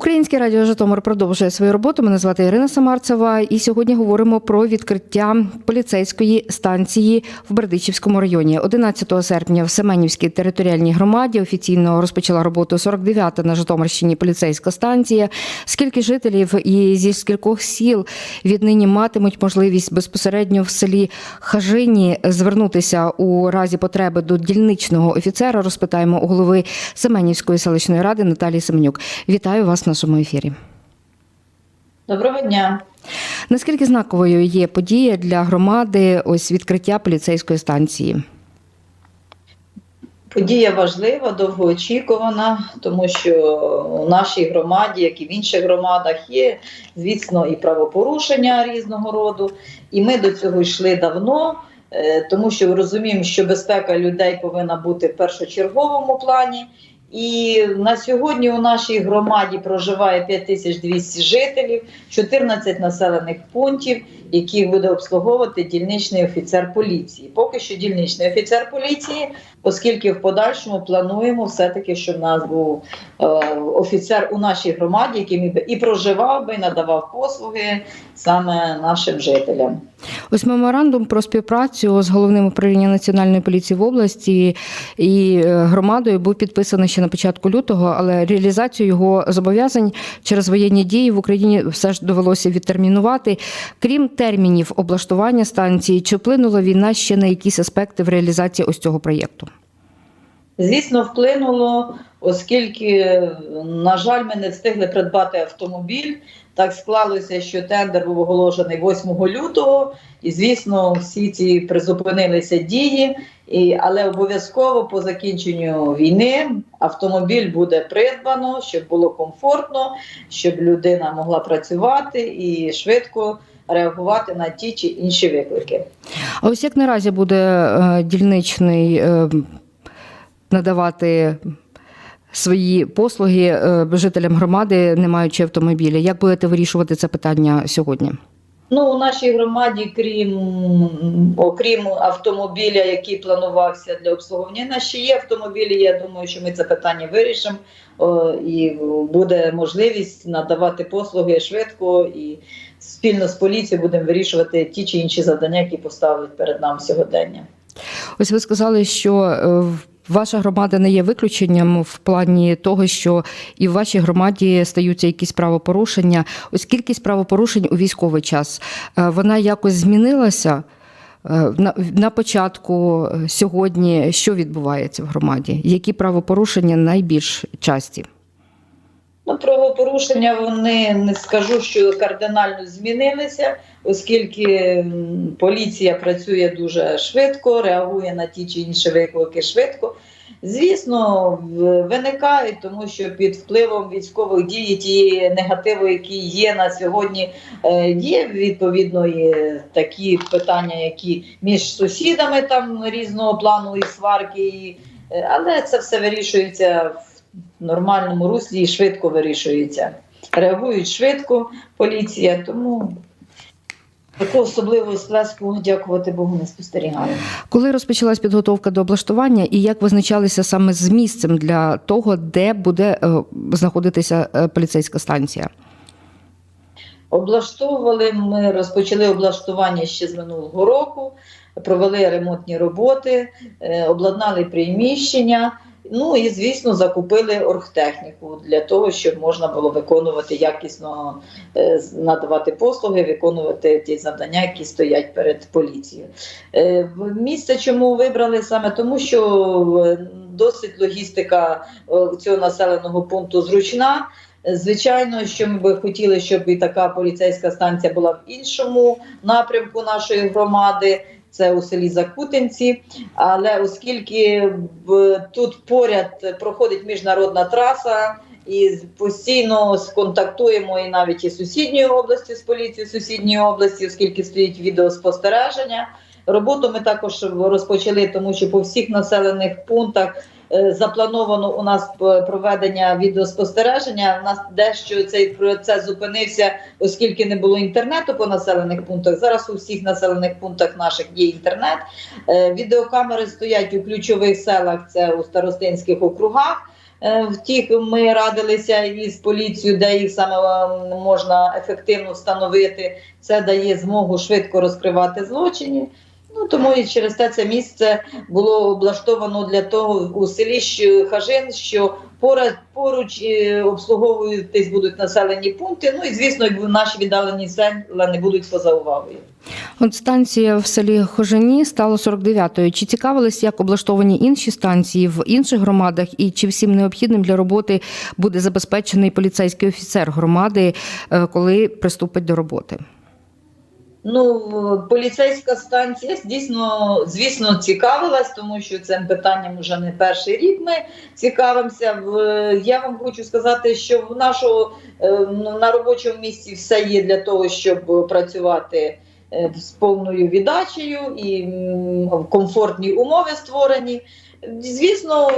Українське радіо Житомир продовжує свою роботу. Мене звати Ірина Самарцева, і сьогодні говоримо про відкриття поліцейської станції в Бердичівському районі. 11 серпня в Семенівській територіальній громаді офіційно розпочала роботу 49-та на Житомирщині поліцейська станція. Скільки жителів і зі скількох сіл віднині матимуть можливість безпосередньо в селі Хажині звернутися у разі потреби до дільничного офіцера? Розпитаємо у голови Семенівської селищної ради Наталії Семенюк. Вітаю вас нашому ефірі. Доброго дня. Наскільки знаковою є подія для громади ось відкриття поліцейської станції? Подія важлива, довгоочікувана, тому що у нашій громаді, як і в інших громадах, є, звісно, і правопорушення різного роду. І ми до цього йшли давно, е, тому що розуміємо, що безпека людей повинна бути в першочерговому плані. І на сьогодні у нашій громаді проживає 5200 жителів, 14 населених пунктів, яких буде обслуговувати дільничний офіцер поліції. Поки що дільничний офіцер поліції, оскільки в подальшому плануємо все-таки, щоб в нас був е, офіцер у нашій громаді, який би і проживав би, і надавав послуги саме нашим жителям. Ось меморандум про співпрацю з головним управлінням національної поліції в області і е, громадою був підписаний ще на початку лютого, але реалізацію його зобов'язань через воєнні дії в Україні все ж довелося відтермінувати. Крім термінів облаштування станції, чи вплинула війна ще на якісь аспекти в реалізації ось цього проєкту? Звісно, вплинуло, оскільки, на жаль, ми не встигли придбати автомобіль. Так склалося, що тендер був оголошений 8 лютого, і звісно, всі ці призупинилися дії. І, але обов'язково по закінченню війни автомобіль буде придбано, щоб було комфортно, щоб людина могла працювати і швидко реагувати на ті чи інші виклики. А ось як наразі буде е, дільничний е, надавати свої послуги е, жителям громади, не маючи автомобіля? Як будете вирішувати це питання сьогодні? Ну, у нашій громаді, крім окрім автомобіля, який планувався для обслуговування, у нас ще є автомобілі. Я думаю, що ми це питання вирішимо о, і буде можливість надавати послуги швидко і спільно з поліцією будемо вирішувати ті чи інші завдання, які поставить перед нами сьогодення. Ось ви сказали, що е, ваша громада не є виключенням в плані того, що і в вашій громаді стаються якісь правопорушення. Ось кількість правопорушень у військовий час е, вона якось змінилася. Е, На, початку е, сьогодні що відбувається в громаді? Які правопорушення найбільш часті? Ну, правопорушення вони не скажу, що кардинально змінилися, оскільки поліція працює дуже швидко, реагує на ті чи інші виклики швидко. Звісно, виникають, тому що під впливом військових дій тієї негативу, які є на сьогодні, е, є відповідно і такі питання, які між сусідами там різного плану і сварки, і, е, але це все вирішується в нормальному руслі і швидко вирішується. Реагують швидко поліція, тому такого особливого сплеску, дякувати Богу, не спостерігаю. Коли розпочалась підготовка до облаштування, і як визначалися саме з місцем для того, де буде е, знаходитися е, поліцейська станція? Облаштовували ми розпочали облаштування ще з минулого року, провели ремонтні роботи, е, обладнали приміщення. Ну і звісно, закупили оргтехніку для того, щоб можна було виконувати якісно е, надавати послуги, виконувати ті завдання, які стоять перед поліцією. Е, Місце чому вибрали саме тому, що е, досить логістика цього населеного пункту зручна. Звичайно, що ми би хотіли, щоб і така поліцейська станція була в іншому напрямку нашої громади. Це у селі Закутинці. Але оскільки тут поряд проходить міжнародна траса, і постійно сконтактуємо і навіть і сусідньої області з поліцією сусідньої області, оскільки стоїть відеоспостереження. Роботу ми також розпочали, тому що по всіх населених пунктах заплановано у нас проведення відеоспостереження. У нас дещо цей процес зупинився, оскільки не було інтернету по населених пунктах. Зараз у всіх населених пунктах наших є інтернет. Е, Відеокамери стоять у ключових селах, це у старостинських округах. Е, Втік ми радилися із поліцією, де їх саме е, можна ефективно встановити. Це дає змогу швидко розкривати злочини. Ну тому і через те це місце було облаштовано для того у селі Хажин, що поруч, поруч е, обслуговуватись будуть населені пункти. Ну і звісно, наші віддалені села не будуть поза увагою. От станція в селі Хожані стала 49-ю. Чи цікавились, як облаштовані інші станції в інших громадах, і чи всім необхідним для роботи буде забезпечений поліцейський офіцер громади, е, коли приступить до роботи? Ну, поліцейська станція дійсно, звісно, цікавилась, тому що цим питанням вже не перший рік ми цікавимося. Я вам хочу сказати, що в нашого е, на робочому місці все є для того, щоб працювати е, з повною віддачею і комфортні умови створені. Звісно,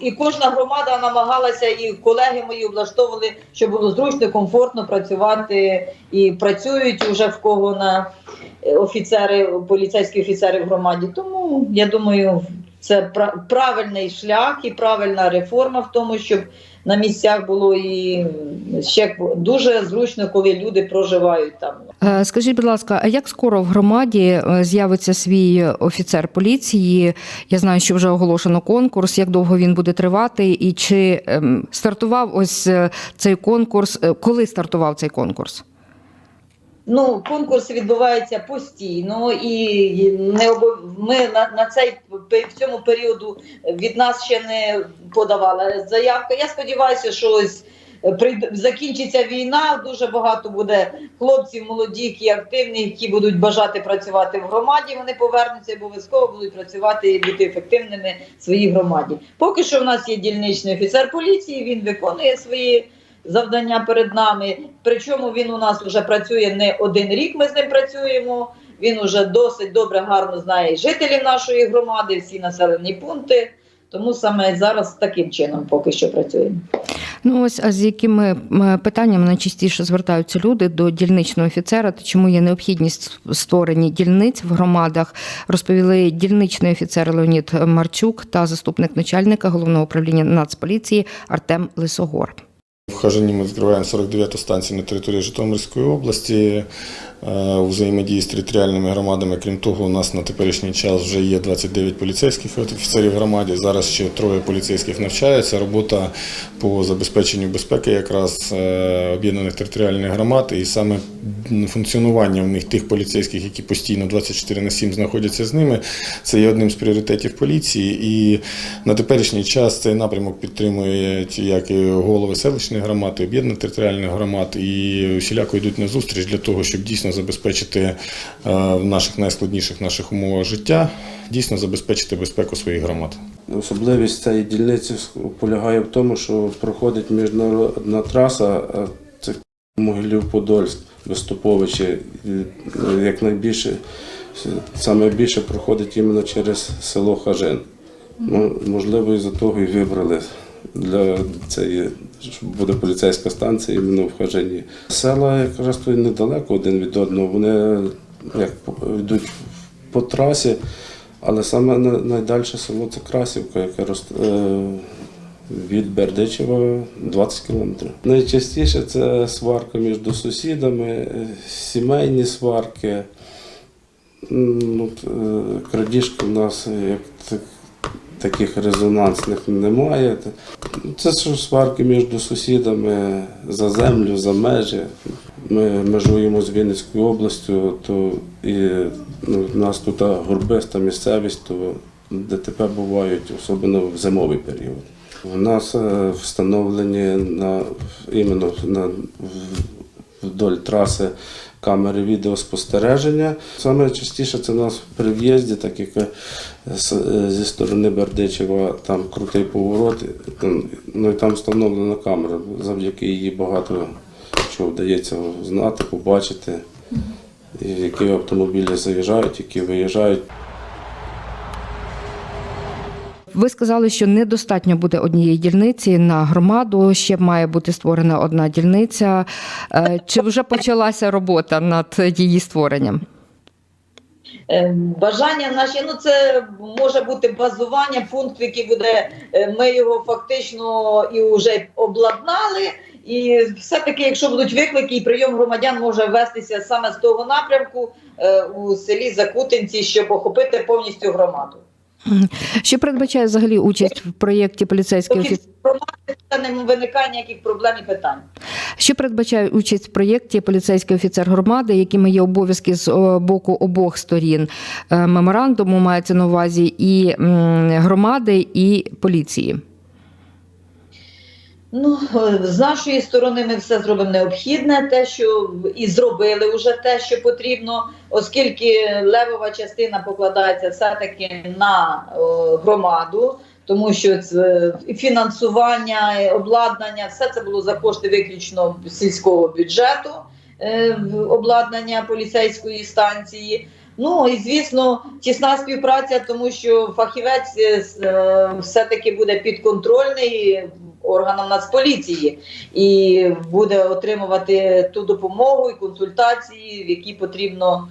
і кожна громада намагалася, і колеги мої облаштовували, щоб було зручно, комфортно працювати і працюють уже в кого на е, офіцери, поліцейські офіцери в громаді. Тому я думаю, це пра- правильний шлях і правильна реформа в тому, щоб на місцях було і ще дуже зручно, коли люди проживають там. Е, Скажіть, будь ласка, а як скоро в громаді е, з'явиться свій офіцер поліції? Я знаю, що вже оголошено конкурс. Як довго він буде тривати, і чи ем, стартував ось е, цей конкурс? Коли стартував цей конкурс? Ну, конкурс відбувається постійно, і не обов... ми на, на цей в цьому періоду від нас ще не подавали заявки. Я сподіваюся, що ось е, прийд- закінчиться війна. Дуже багато буде хлопців молодих і активних, які будуть бажати працювати в громаді. Вони повернуться і обов'язково будуть працювати і бути ефективними в своїй громаді. Поки що в нас є дільничний офіцер поліції. Він виконує свої завдання перед нами. Причому він у нас вже працює не один рік. Ми з ним працюємо. Він уже досить добре, гарно знає жителів нашої громади, всі населені пункти. Тому саме зараз таким чином поки що працюємо. Ну ось а з якими питаннями найчастіше звертаються люди до дільничного офіцера та чому є необхідність створення дільниць в громадах, розповіли дільничний офіцер Леонід Марчук та заступник начальника головного управління Нацполіції Артем Лисогор. В Хажині ми відкриваємо 49-ту станцію на території Житомирської області взаємодії з територіальними громадами. Крім того, у нас на теперішній час вже є 29 поліцейських офіцерів в громаді. Зараз ще троє поліцейських навчаються. Робота по забезпеченню безпеки якраз е, об'єднаних територіальних громад і саме функціонування в них тих поліцейських, які постійно 24 на 7 знаходяться з ними, це є одним з пріоритетів поліції. І на теперішній час цей напрямок підтримують як і голови селищних громад, об'єднаних територіальних громад, і всіляко йдуть на зустріч для того, щоб дійсно забезпечити е, в наших найскладніших наших умовах життя, дійсно забезпечити безпеку своїх громад. Особливість цієї дільниці полягає в тому, що проходить міжнародна траса, це Могилів-Подольськ, Виступовичі, ну, як найбільше, саме більше проходить іменно через село Хажин. Ну, можливо, із-за того і вибрали для цієї, буде поліцейська станція іменно в. Села якраз й недалеко один від одного. Вони як йдуть по трасі, але саме найдальше село це Красівка, яке росте е, від Бердичева 20 кілометрів. Найчастіше це сварка між сусідами, е, сімейні сварки. М, е, Крадіжки в нас як таких резонансних немає. Це ж сварки між сусідами за землю, за межі. Ми межуємо з Вінницькою областю, то і ну, в нас тут горбиста місцевість, то ДТП бувають, особливо в зимовий період. У нас е, встановлені на іменно на вдоль траси камери відеоспостереження. Саме частіше це у нас при в'їзді, так як е, е, зі сторони Бердичева там крутий поворот, ну і там встановлена камера. Завдяки її багато чого вдається знати, побачити, і які автомобілі заїжджають, які виїжджають. Ви сказали, що недостатньо буде однієї дільниці на громаду. Ще має бути створена одна дільниця. Е, Чи вже почалася робота над її створенням? Е, Бажання наші, ну це може бути базування, пункт, який буде, е, ми його фактично і вже обладнали. І все-таки, якщо будуть виклики, і прийом громадян може вестися саме з того напрямку у селі Закутинці, щоб охопити повністю громаду. Що передбачає взагалі участь в проєкті поліцейських громади це не виникає ніяких проблем і питань. Що передбачає участь в проєкті поліцейський офіцер громади, якими є обов'язки з боку обох сторін Е, меморандуму, мається на увазі і громади, і поліції. Ну, е, з нашої сторони ми все зробимо необхідне, те, що і зробили вже те, що потрібно, оскільки левова частина покладається все-таки на е, громаду, тому що це фінансування, обладнання, все це було за кошти виключно сільського бюджету, е, обладнання поліцейської станції. Ну і звісно, тісна співпраця, тому що фахівець е, е, все-таки буде підконтрольний органам Нацполіції і буде отримувати ту допомогу і консультації, які потрібно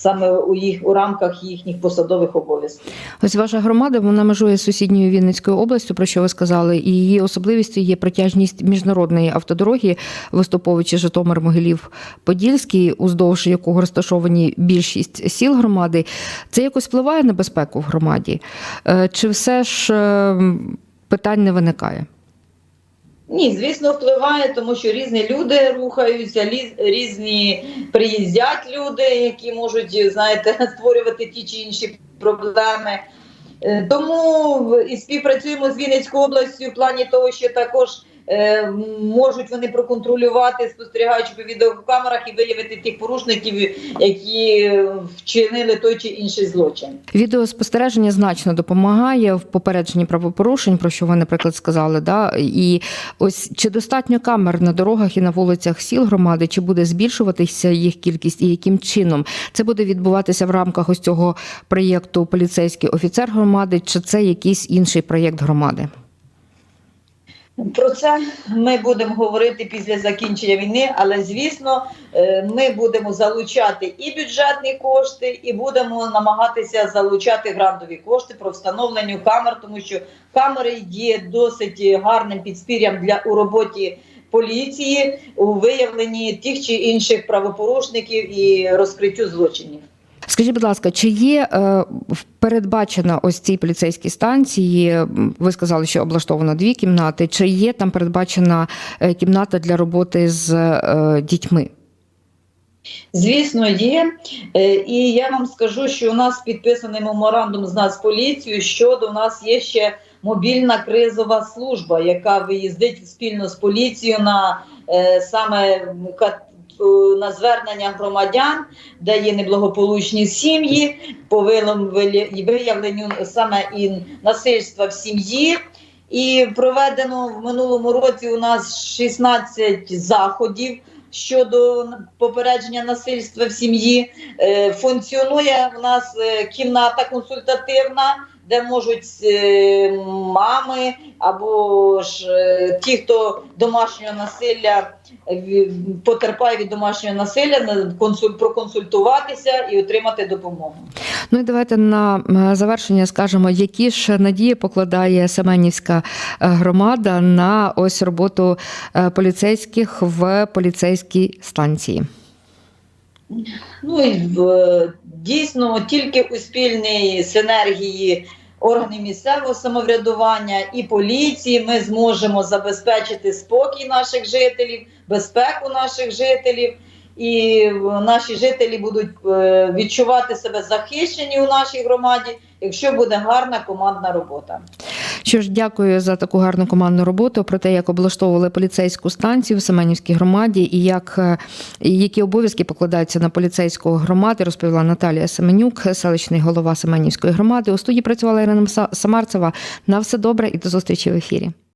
саме у їх у рамках їхніх посадових обов'язків. Ось ваша громада вона межує з сусідньою Вінницькою областю, про що ви сказали, і її особливістю є протяжність міжнародної автодороги Виступовичі Житомир Могилів Подільський, уздовж якого розташовані більшість сіл громади. Це якось впливає на безпеку в громаді? Е, Чи все ж е, питань не виникає? Ні, звісно, впливає, тому що різні люди рухаються, різні приїздять люди, які можуть, знаєте, створювати ті чи інші проблеми. Е, Тому і співпрацюємо з Вінницькою областю в плані того, що також можуть вони проконтролювати, спостерігаючи по відеокамерах і виявити тих порушників, які е, вчинили той чи інший злочин. Відеоспостереження значно допомагає в попередженні правопорушень, про що ви, наприклад, сказали. Да? І ось чи достатньо камер на дорогах і на вулицях сіл громади, чи буде збільшуватися їх кількість, і яким чином це буде відбуватися в рамках ось цього проєкту поліцейський офіцер громади, чи це якийсь інший проєкт громади? Про це ми будемо говорити після закінчення війни, але звісно, е, ми будемо залучати і бюджетні кошти, і будемо намагатися залучати грантові кошти про встановлення камер, тому що камери є досить гарним підспір'ям для у роботі поліції у виявленні тих чи інших правопорушників і розкриттю злочинів. Скажіть, будь ласка, чи є е, передбачено ось цій поліцейській станції? Ви сказали, що облаштовано дві кімнати. Чи є там передбачена е, кімната для роботи з е, дітьми? Звісно, є. І я вам скажу, що у нас підписаний меморандум з Нацполіцією щодо у нас є ще мобільна кризова служба, яка виїздить спільно з поліцією на саме на звернення громадян, де є неблагополучні сім'ї, по виявленню саме і насильства в сім'ї. І проведено в минулому році у нас 16 заходів щодо попередження насильства в сім'ї. Е, Функціонує в нас е, кімната консультативна, де можуть е, мами або ж е, ті, хто домашнього насилля потерпає від домашнього насилля, на- консуль- проконсультуватися і отримати допомогу. Ну і давайте на е, завершення скажемо, які ж надії покладає Семенівська громада на ось роботу поліцейських в поліцейській станції. Ну і дійсно тільки у спільній синергії органів місцевого самоврядування і поліції ми зможемо забезпечити спокій наших жителів, безпеку наших жителів. І наші жителі будуть е, відчувати себе захищені у нашій громаді, якщо буде гарна командна робота. Що ж, дякую за таку гарну командну роботу про те, як облаштовували поліцейську станцію в Семенівській громаді і як е, які обов'язки покладаються на поліцейську громади, розповіла Наталія Семенюк, селищний голова Семенівської громади. У студії працювала Ірина Самарцева. На все добре і до зустрічі в ефірі.